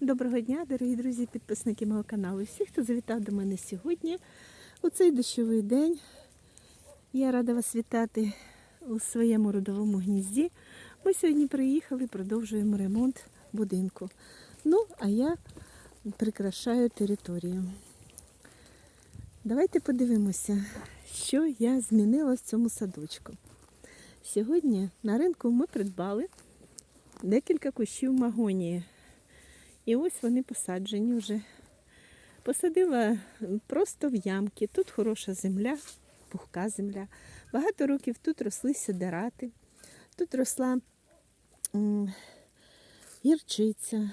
Доброго дня, дорогі друзі, підписники мого каналу. Всі, хто завітав до мене сьогодні у цей дощовий день. Я рада вас вітати у своєму родовому гнізді. Ми сьогодні приїхали, продовжуємо ремонт будинку. Ну, а я прикрашаю територію. Давайте подивимося, що я змінила в цьому садочку. Сьогодні на ринку ми придбали декілька кущів магонії. І ось вони посаджені вже. Посадила просто в ямки. Тут хороша земля, пухка земля. Багато років тут росли сидерати, тут росла гірчиця,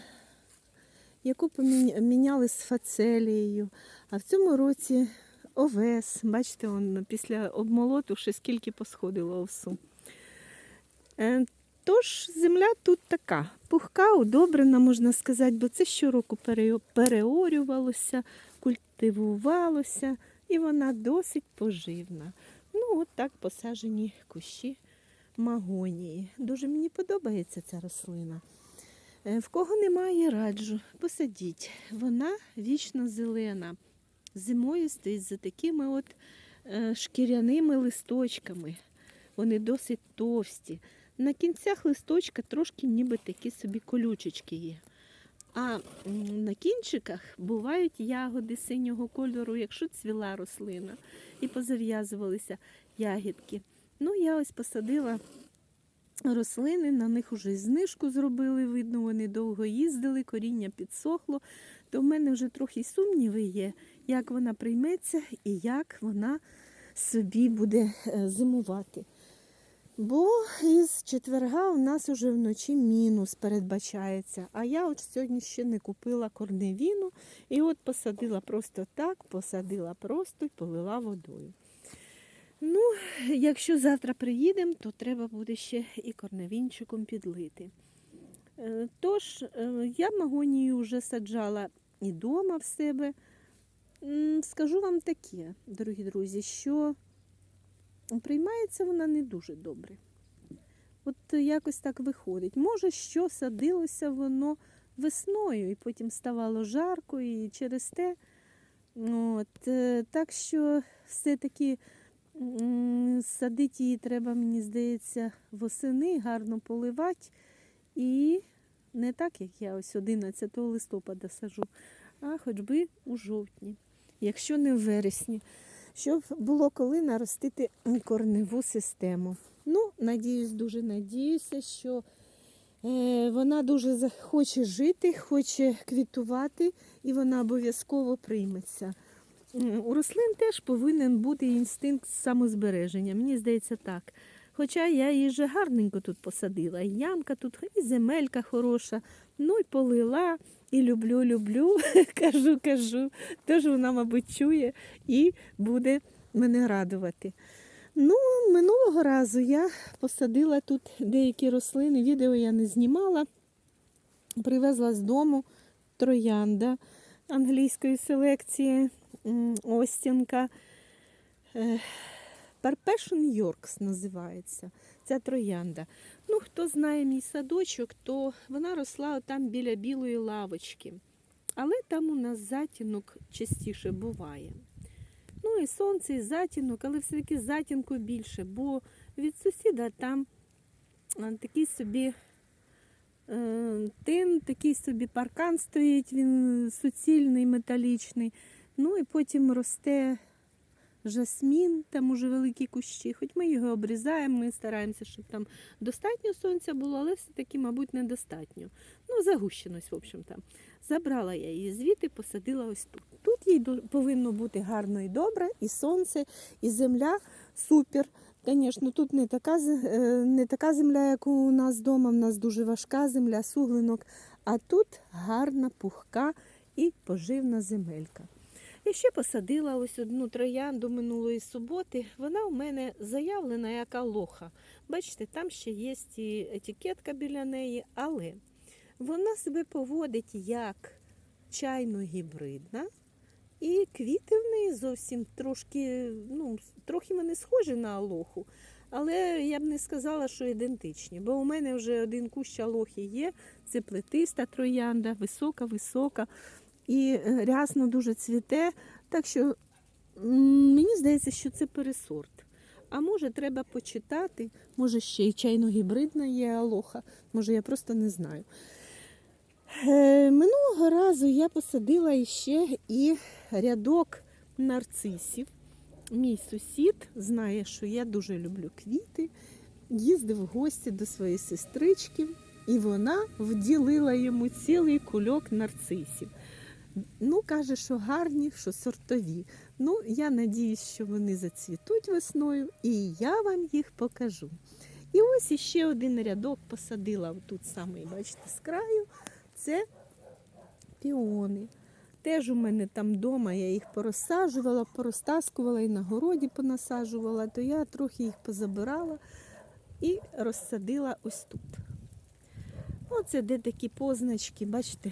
яку поміняли з фацелією. А в цьому році овес. Бачите, он, після обмолоту ще скільки посходило овсу. Тож земля тут така пухка, удобрена, можна сказати, бо це щороку переорювалося, культивувалося, і вона досить поживна. Ну, от так посаджені кущі магонії. Дуже мені подобається ця рослина. Е, В кого немає, раджу, посадіть. Вона вічно зелена. Зимою стоїть за такими от е, шкіряними листочками. Вони досить товсті. На кінцях листочка трошки ніби такі собі колючечки є. А на кінчиках бувають ягоди синього кольору, якщо цвіла рослина, і позав'язувалися ягідки. Ну, я ось посадила рослини, на них уже знижку зробили, видно, вони довго їздили, коріння підсохло. То в мене вже трохи сумніви є, як вона прийметься і як вона собі буде е, зимувати. Бо із четверга у нас уже вночі мінус передбачається. А я от сьогодні ще не купила корневіну і от посадила просто так, посадила просто і полила водою. Ну, якщо завтра приїдемо, то треба буде ще і корневінчиком підлити. Е, Тож, е, я магонію вже саджала і вдома в себе. Скажу вам таке, дорогі друзі, що приймається вона не дуже добре. От якось так виходить. Може, що садилося воно весною, і потім ставало жарко, і через те. От, е, так що все-таки садити її треба, мені здається, восени, гарно поливати. І не так, як я ось 11 листопада сажу, а хоч би у жовтні, якщо не в вересні щоб було коли наростити корневу систему. Ну, надіюсь, дуже надіюся, що е, вона дуже хоче жити, хоче квітувати, і вона обов'язково прийметься. У рослин теж повинен бути інстинкт самозбереження. Мені здається, так. Хоча я її вже гарненько тут посадила. І ямка тут, і земелька хороша. Ну і полила, і люблю, люблю, кажу, кажу. Тож вона, мабуть, чує і буде мене радувати. Ну, минулого разу я посадила тут деякі рослини, відео я не знімала. Привезла з дому троянда англійської селекції Остінка. Е, Парпешн Йоркс називається ця троянда. Ну, хто знає мій садочок, то вона росла там біля білої лавочки. Але там у нас затінок частіше буває. Ну і сонце, і затінок, але все-таки затінку більше, бо від сусіда там такий собі е, тин, такий собі паркан стоїть, він суцільний, металічний. Ну і потім росте жасмін, там уже великі кущі. Хоч ми його обрізаємо, ми стараємося, щоб там достатньо сонця було, але все-таки, мабуть, недостатньо. Ну, загущеність, в общем там. Забрала я її звідти, посадила ось тут. Тут їй повинно бути гарно і добре, і сонце, і земля супер. Звісно, тут не така, е, не така земля, як у нас вдома. У нас дуже важка земля, суглинок. А тут гарна, пухка і поживна земелька. Я ще посадила ось одну троянду минулої суботи. Вона у мене заявлена як алоха. Бачите, там ще є і етикетка біля неї, але вона себе поводить як чайно-гібридна. І квіти в неї зовсім трошки, ну, трохи вони схожі на алоху, Але я б не сказала, що ідентичні, бо у мене вже один кущ алохи є. Це плетиста троянда, висока, висока і е, рясно дуже цвіте. Так що мені здається, що це пересорт. А може, треба почитати, може ще й чайно-гібридна є алоха, може я просто не знаю. Е, минулого разу я посадила іще і рядок нарцисів. Мій сусід знає, що я дуже люблю квіти. Їздив в гості до своєї сестрички, і вона вділила йому цілий кульок нарцисів. Ну, каже, що гарні, що сортові. Ну, я надіюсь, що вони зацвітуть весною, і я вам їх покажу. І ось іще один рядок посадила тут саме, бачите, з краю. Це піони. Теж у мене там вдома я їх порозсаджувала, порозтаскувала і на городі понасаджувала, то я трохи їх позабирала і розсадила ось тут. Оце де такі позначки, бачите,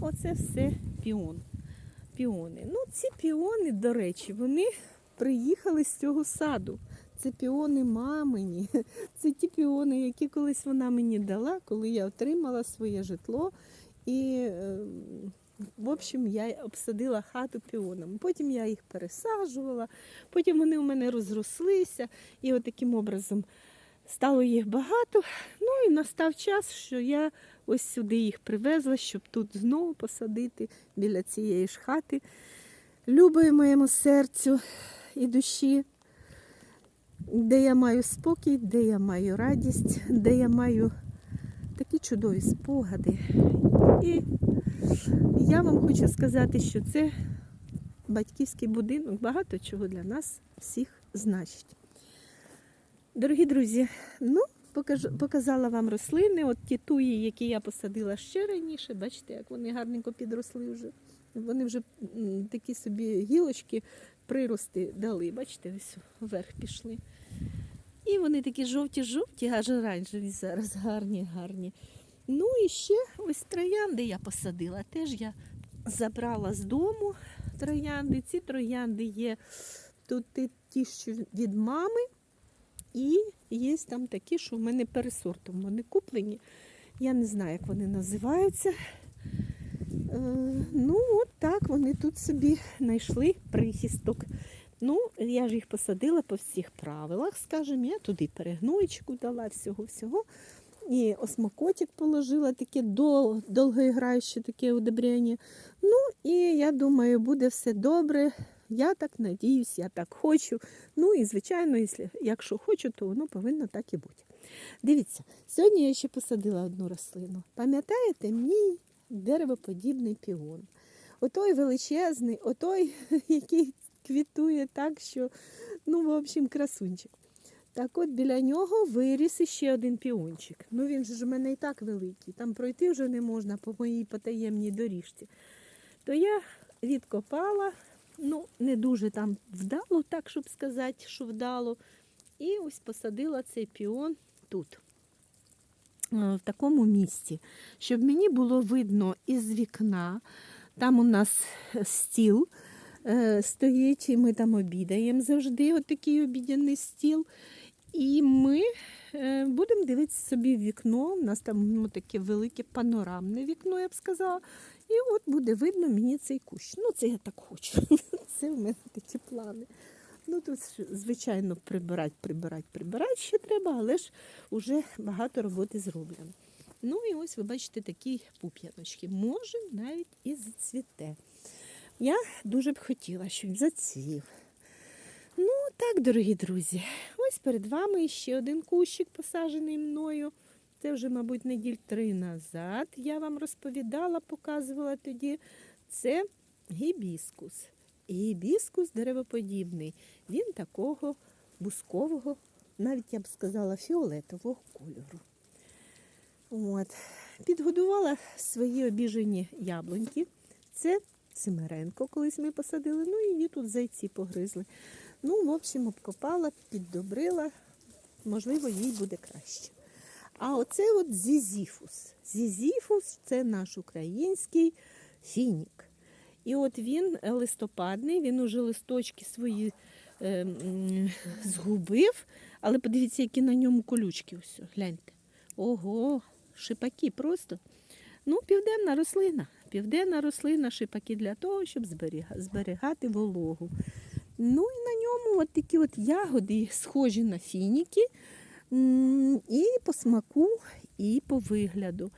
оце все піон. Піони. Ну, ці піони, до речі, вони приїхали з цього саду. Це піони мамині. Це ті піони, які колись вона мені дала, коли я отримала своє житло. І, е, в общем, я обсадила хату піонами. Потім я їх пересаджувала, потім вони у мене розрослися, і от таким образом стало їх багато. Ну і настав час, що я ось сюди їх привезла, щоб тут знову посадити біля цієї ж хати. Любою моєму серцю і душі, де я маю спокій, де я маю радість, де я маю такі чудові спогади. І я вам хочу сказати, що це батьківський будинок, багато чого для нас всіх значить. Дорогі друзі, ну, показала вам рослини, от ті туї, які я посадила ще раніше, бачите, як вони гарненько підросли вже. Вони вже такі собі гілочки, прирости дали, бачите, ось вверх пішли. І вони такі жовті-жовті, аж оранжеві зараз, гарні, гарні. Ну і ще ось троянди я посадила. Теж я забрала з дому троянди. Ці троянди є тут ті- ті, що від мами, і є там такі, що в мене пересортом вони куплені. Я не знаю, як вони називаються. Е, ну, от так вони тут собі знайшли прихисток. Ну, я ж їх посадила по всіх правилах, скажімо, я туди перегнойчику дала всього-всього. І осмокотик положила таке дол, довгоіграюче таке удобрення. Ну, і я думаю, буде все добре. Я так надіюсь, я так хочу. Ну і, звичайно, якщо, хочу, то воно повинно так і бути. Дивіться, сьогодні я ще посадила одну рослину. Пам'ятаєте, мій деревоподібний піон. Отой величезний, отой, який квітує так, що, ну, в общем, красунчик. Так от біля нього виріс іще один піончик. Ну він ж у мене і так великий. Там пройти вже не можна по моїй потаємній доріжці. То я відкопала, ну, не дуже там вдало, так щоб сказати, що вдало. І ось посадила цей піон тут, е, в такому місці, щоб мені було видно із вікна. Там у нас стіл е, стоїть, і ми там обідаємо завжди, от такий обідяний стіл. І ми е, будемо дивитися собі вікно. У нас там ну, таке велике панорамне вікно, я б сказала. І от буде видно мені цей кущ. Ну, це я так хочу. Це в мене такі плани. Ну, тут, звичайно, прибирати, прибирати, прибирати ще треба, але ж вже багато роботи зроблено. Ну і ось ви бачите такі пуп'яночки. Може, навіть і зацвіте. Я дуже б хотіла, щоб зацвів. Ну, так, дорогі друзі, ось перед вами ще один кущик посаджений мною. Це вже, мабуть, неділь три назад. Я вам розповідала, показувала тоді. Це гібіскус. Гібіскус деревоподібний. Він такого бускового, навіть я б сказала, фіолетового кольору. От. Підгодувала свої обіжені яблуньки. Це Семеренко, колись ми посадили. Ну її тут зайці погризли. Ну, в общем, обкопала, піддобрила. Можливо, їй буде краще. А оце от зізіфус. Зізіфус це наш український фінік. І от він листопадний, він уже листочки свої е, згубив, Але подивіться, які на ньому колючки. Ось, гляньте. Ого, шипаки просто. Ну, південна рослина. Південна рослина, шипаки для того, щоб зберіга- зберігати вологу. Ну і на ньому от такі от ягоди, схожі на фініки. І по смаку, і по вигляду.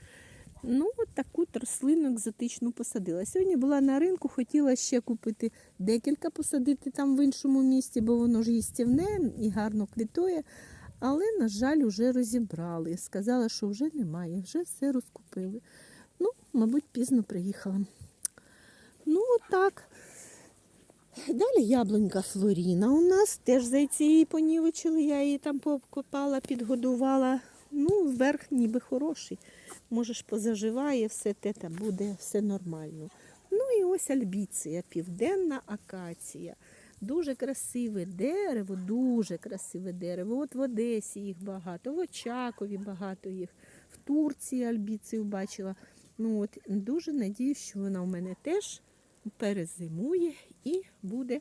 Ну, от таку рослину екзотичну посадила. Сьогодні була на ринку, хотіла ще купити декілька, посадити там в іншому місці, бо воно ж їстівне і гарно квітує. Але, на жаль, вже розібрали. Сказала, що вже немає, вже все розкупили. Ну, мабуть, пізно приїхала. Ну, отак. Далі яблунька Флоріна у нас. Теж зайці її понівечили, я її там покопала, підгодувала. Ну, верх ніби хороший. Можеш позаживає, все те та буде, все нормально. Ну і ось альбіція, південна акація. Дуже красиве дерево, дуже красиве дерево. От в Одесі їх багато, в Очакові багато їх, в Турції альбіцію бачила. Ну от дуже надіюсь, що вона у мене теж перезимує і буде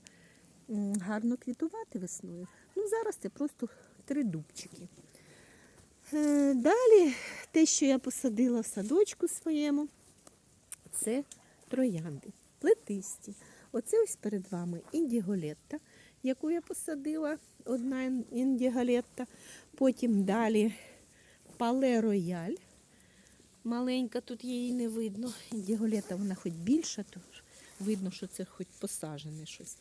гарно квітувати весною. Ну зараз це просто три дубчики. Е, Далі те, що я посадила в садочку своєму, це троянди, плетисті. Оце ось перед вами індіголетта, яку я посадила, одна ін- індіголетта. Потім далі пале рояль. Маленька, тут її не видно. Індіголета вона хоч більша, то видно, що це хоч посажене щось.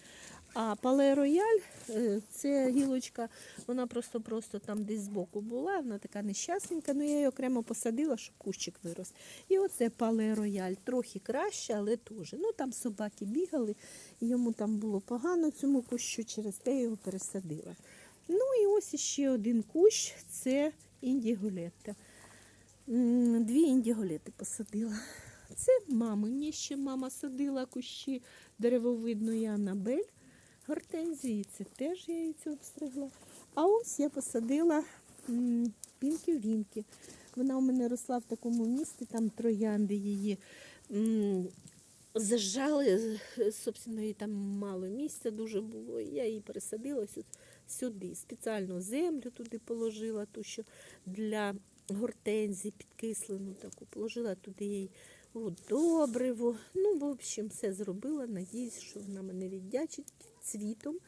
А пале рояль це гілочка, вона просто-просто там десь збоку була, вона така нещасненька, ну я її окремо посадила, щоб кущик вирос. І оце пале рояль, трохи краще, але теж. Ну там собаки бігали, йому там було погано цьому кущу, через те я його пересадила. Ну і ось іще один кущ це індіголетта. Дві індіголети посадила. Це мамині ще мама садила кущі деревовидної Анабель. Гортензії, це теж я її обстригла. А ось я посадила пінки-вінки. Вона у мене росла в такому місці, там троянди її зажали, собственно, їй там мало місця дуже було. І я її пересадила сюди. Спеціально землю туди положила, ту, що для гортензії підкислену таку. Положила туди їй добриво. Ну, в общем, все зробила. Надіюсь, що вона мене віддячить цвітом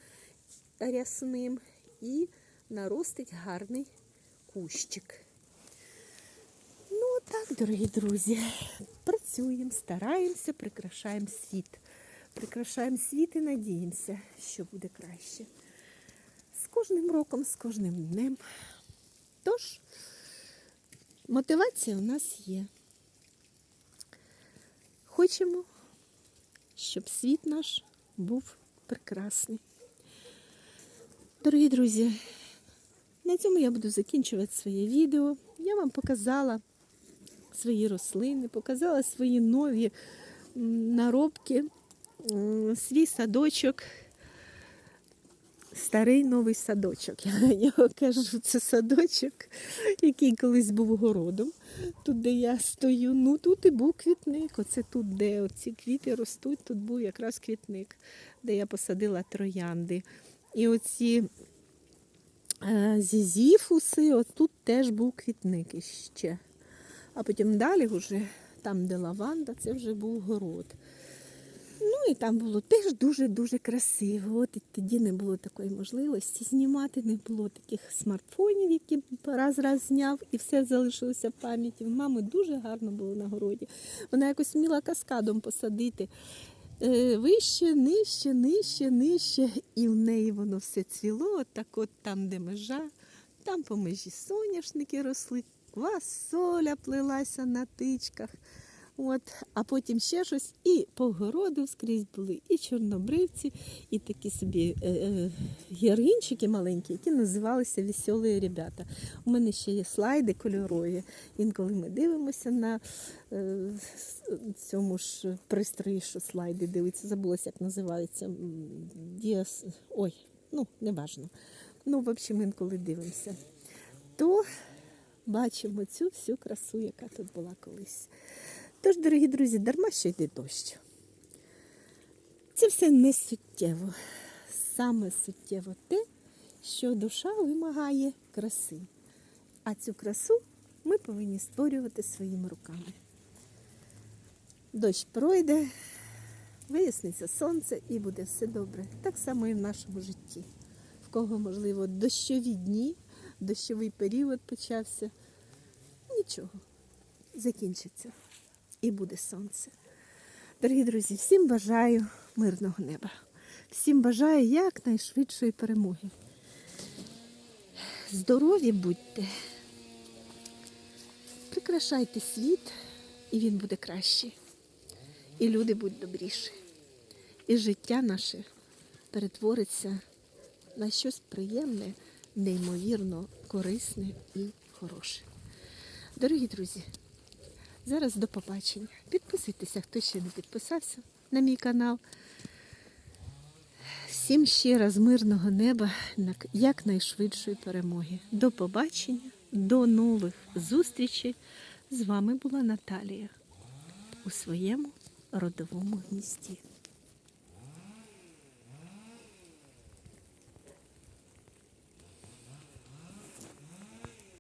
рясним і наростить гарний кущик. Ну, так, дорогі друзі, працюємо, стараємося, прикрашаємо світ. Прикрашаємо світ і надіємося, що буде краще. З кожним роком, з кожним днем. Тож, мотивація у нас є. Хочемо, щоб світ наш був прекрасний. Дорогі друзі, на цьому я буду закінчувати своє відео. Я вам показала свої рослини, показала свої нові наробки, свій садочок. Старий новий садочок. Я нього кажу, це садочок, який колись був городом. Тут, де я стою, ну тут і був квітник. Оце тут, де оці квіти ростуть, тут був якраз квітник, де я посадила троянди. І оці е, зізіфуси, от тут теж був квітник іще. А потім далі, вже, там, де лаванда, це вже був город. І там було теж дуже-дуже красиво. От і тоді не було такої можливості знімати, не було таких смартфонів, які раз-раз зняв, і все залишилося в пам'яті. В мами дуже гарно було на городі. Вона якось вміла каскадом посадити. Е, Вище, нижче, нижче, нижче. І в неї воно все цвіло, так от там, де межа, там по межі соняшники росли, квасоля плелася на тичках. От, а потім ще щось, і по городу скрізь були, і чорнобривці, і такі собі е, е, гіргінчики маленькі, які називалися Веселі ребята. У мене ще є слайди кольорові. Інколи ми дивимося на е, цьому ж пристрої, що слайди дивиться. Забулося, як називається. Діас. Ой, ну, неважно. Ну, в общем, інколи дивимося. То бачимо цю всю красу, яка тут була колись. Тож, дорогі друзі, дарма що йде дощ. Це все не суттєво. Саме суттєво те, що душа вимагає краси. А цю красу ми повинні створювати своїми руками. Дощ пройде, виясниться сонце і буде все добре. Так само і в нашому житті. В кого, можливо, дощові дні, дощовий період почався. Нічого, закінчиться і буде сонце. Дорогі друзі, всім бажаю мирного неба. Всім бажаю якнайшвидшої перемоги. Здорові будьте, прикрашайте світ, і він буде кращий. І люди будуть добріші. І життя наше перетвориться на щось приємне, неймовірно корисне і хороше. Дорогі друзі, зараз до побачення. Підписуйтеся, хто ще не підписався на мій канал. Всім ще раз мирного неба, якнайшвидшої перемоги. До побачення, до нових зустрічей. З вами була Наталія у своєму родовому гнізді.